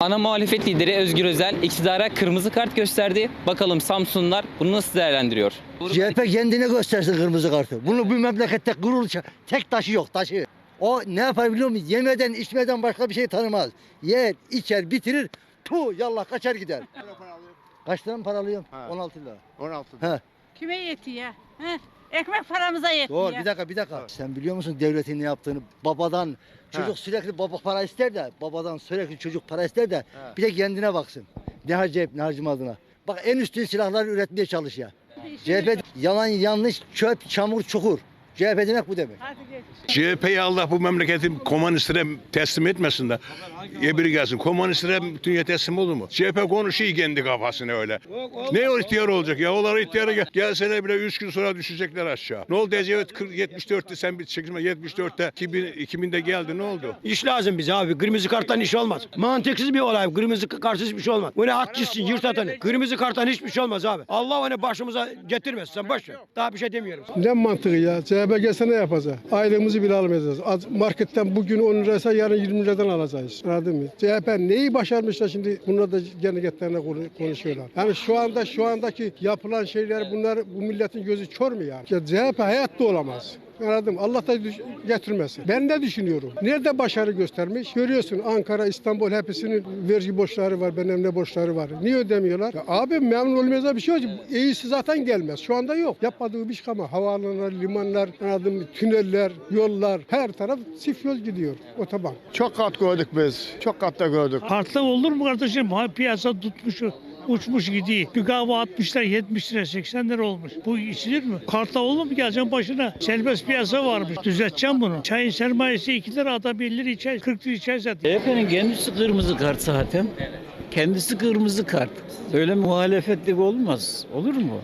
Ana muhalefet lideri Özgür Özel iktidara kırmızı kart gösterdi. Bakalım Samsunlular bunu nasıl değerlendiriyor? CHP kendine göstersin kırmızı kartı. Bunu bu memlekette gurur tek taşı yok taşı. O ne yapar biliyor musun? Yemeden içmeden başka bir şey tanımaz. Yer, içer, bitirir. Tu yallah kaçar gider. Kaç lira mı para alıyorum? Ha. 16 lira. 16. He. Kime yetiyor? Heh. Ekmek paramıza yetiyor. Doğru bir dakika bir dakika. Sen biliyor musun devletin ne yaptığını? Babadan çocuk sürekli baba para ister de babadan sürekli çocuk para ister de Ha. bir de kendine baksın. Ne harcayıp ne harcamadığına. Bak en üstün silahları üretmeye çalışıyor. CHP yalan yanlış çöp çamur çukur. CHP demek bu demek. CHP'yi Allah bu memleketi komünistlere teslim etmesin de ebiri gelsin. Komünistlere dünya teslim olur mu? CHP konuşuyor kendi kafasını öyle. Ne o ihtiyar olacak ya? Onlar ihtiyara gel gelseler bile 3 gün sonra düşecekler aşağı. Ne oldu Ecevit 40 74'te sen bir çekilme 74'te 2000, 2000'de geldi ne oldu? İş lazım bize abi. Kırmızı karttan iş olmaz. Mantıksız bir olay. Kırmızı kartsız hiçbir şey olmaz. Bu ne at gitsin yırt atanı. Kırmızı karttan hiçbir şey olmaz abi. Allah onu başımıza getirmesin. Sen boş ver. Daha bir şey demiyorum. Ne mantığı ya? CHP gelse ne yapacak? Aylığımızı bile almayacağız. Az- Marketten bugün 10 liraysa yarın 20 liradan alacağız. Anladın mı? CHP neyi başarmışlar şimdi bunlar da genelgetlerine konu- konuşuyorlar. Yani şu anda şu andaki yapılan şeyler bunlar bu milletin gözü kör mü yani? Ya CHP hayatta olamaz. Anladım. Allah da getirmesin. Ben de düşünüyorum. Nerede başarı göstermiş? Görüyorsun Ankara, İstanbul hepsinin vergi borçları var, benim ne borçları var. Niye ödemiyorlar? Ya abi memnun olmayacak bir şey yok. İyisi zaten gelmez. Şu anda yok. Yapmadığı bir şey ama havaalanlar, limanlar, anladın mı? Tüneller, yollar, her taraf çift yol gidiyor. Otoban. Çok kat gördük biz. Çok katta gördük. Kartla olur mu kardeşim? Ha, piyasa tutmuş, uçmuş gidiyor. Bir kahve 60 lira, 70 lira, 80 lira olmuş. Bu içilir mi? Kartla olur mu? Geleceğim başına. Serbest piyasa varmış. Düzelteceğim bunu. Çayın sermayesi 2 lira, adam 50 lira içer, 40 lira içer zaten. CHP'nin kendisi kırmızı kart zaten. Kendisi kırmızı kart. Öyle muhalefetlik olmaz. Olur mu?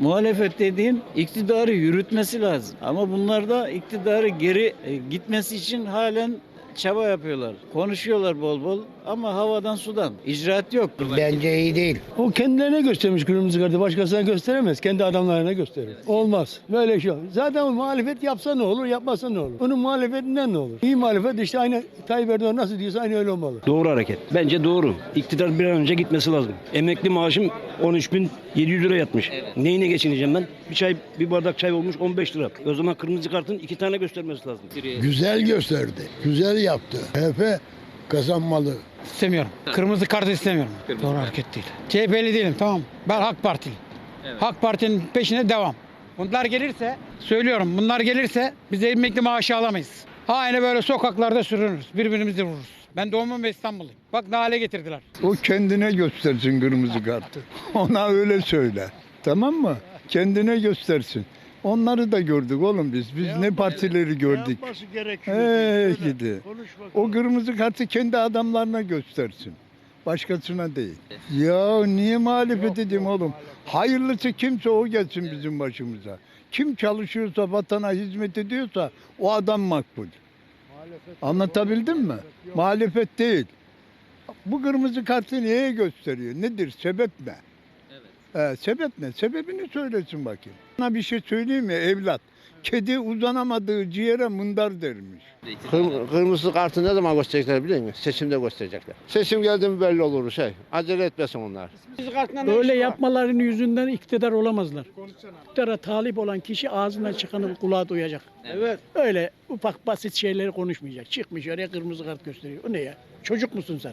Muhalefet dediğin iktidarı yürütmesi lazım. Ama bunlar da iktidarı geri e, gitmesi için halen çaba yapıyorlar. Konuşuyorlar bol bol ama havadan sudan. İcraat yok. Bence iyi değil. O kendilerine göstermiş kırmızı kartı. Başkasına gösteremez. Kendi adamlarına gösterir. Olmaz. Böyle şey yok. Zaten o muhalefet yapsa ne olur, yapmasa ne olur? Onun muhalefetinden ne olur? İyi muhalefet işte aynı Tayyip Erdoğan nasıl diyorsa aynı öyle olmalı. Doğru hareket. Bence doğru. İktidar bir an önce gitmesi lazım. Emekli maaşım 13.700 lira yatmış. Neyine geçineceğim ben? Bir çay, bir bardak çay olmuş 15 lira. O zaman kırmızı kartın iki tane göstermesi lazım. Güzel gösterdi. Güzel yaptı. CHP kazanmalı. İstemiyorum. Kırmızı kart istemiyorum. Doğru hareket değil. CHP'li değilim tamam. Ben AK Partili. AK Parti'nin peşine devam. Bunlar gelirse, söylüyorum bunlar gelirse biz emekli maaşı alamayız. Aynı böyle sokaklarda sürünürüz. Birbirimizi vururuz. Ben doğumum ve İstanbulluyum. Bak ne hale getirdiler. O kendine göstersin kırmızı kartı. Ona öyle söyle. Tamam mı? Kendine göstersin. Onları da gördük oğlum biz. Biz ne partileri gördük. Yapması gerekiyor. Ee, gidi. O kırmızı kartı kendi adamlarına göstersin. Başkasına değil. Ya niye muhalefet edeyim oğlum? Hayırlısı kimse o gelsin bizim başımıza. Kim çalışıyorsa, vatana hizmet ediyorsa o adam makbul. Anlatabildim mi? Muhalefet değil. Bu kırmızı kartı niye gösteriyor? Nedir? Sebep ne? Ee, sebep ne? Sebebini söylesin bakayım. Sana bir şey söyleyeyim mi evlat? Kedi uzanamadığı ciğere mındar dermiş. kırmızı kartı ne zaman gösterecekler biliyor musun? Seçimde gösterecekler. Seçim geldi mi belli olur şey. Acele etmesin onlar. Öyle yapmaların yüzünden iktidar olamazlar. İktidara talip olan kişi ağzından çıkanı kulağa duyacak. Evet. Öyle ufak basit şeyleri konuşmayacak. Çıkmış oraya kırmızı kart gösteriyor. O ne ya? Çocuk musun sen?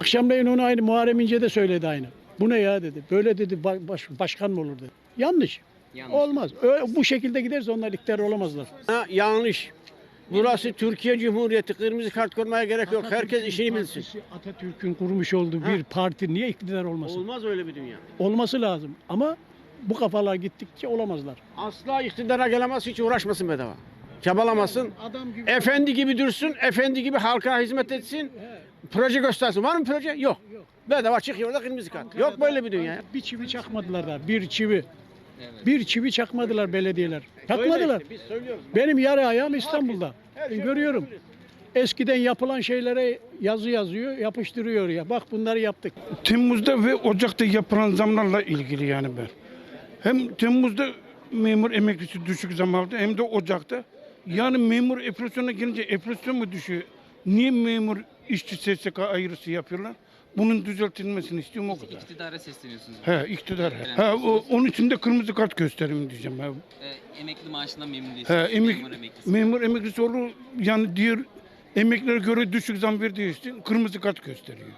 Akşamleyin onu aynı Muharrem İnce de söyledi aynı. Bu ne ya dedi. Böyle dedi ba- baş- başkan mı olur dedi. Yanlış. Yanlış. Olmaz. Ö- bu şekilde giderse onlar iktidar olamazlar. yanlış. Burası Türkiye Cumhuriyeti. Kırmızı kart koymaya gerek yok. Herkes işini bilsin. Atatürk'ün kurmuş olduğu bir parti niye iktidar olmasın? Olmaz öyle bir dünya. Olması lazım ama bu kafalar gittikçe olamazlar. Asla iktidara gelemez hiç uğraşmasın bedava. Çabalamasın. Adam gibi Efendi gibi dursun, efendi gibi halka hizmet etsin. Proje göstersin. Var mı proje? Yok. Bedava çıkıyor da kırmızı kart. Yok böyle bir dünya. ya. bir çivi çakmadılar da bir çivi. Bir çivi çakmadılar belediyeler. Çakmadılar. Biz söylüyoruz. Benim yarı ayağım İstanbul'da. Ben görüyorum. Eskiden yapılan şeylere yazı yazıyor, yapıştırıyor ya. Bak bunları yaptık. Temmuz'da ve Ocak'ta yapılan zamlarla ilgili yani ben. Hem Temmuz'da memur emeklisi düşük zam aldı hem de Ocak'ta. Yani memur enflasyona gelince enflasyon mu düşüyor? Niye memur işçi SSK ayrısı yapıyorlar. Bunun düzeltilmesini istiyorum o kadar. İktidara sesleniyorsunuz. He iktidar. he. O, onun için de kırmızı kart gösterim diyeceğim. He, Ee, emekli maaşından memnun he, değilsiniz. emek, Memur emeklisi. memur emeklisi olur yani diğer emeklilere göre düşük zam verdiği için kırmızı kart gösteriyor.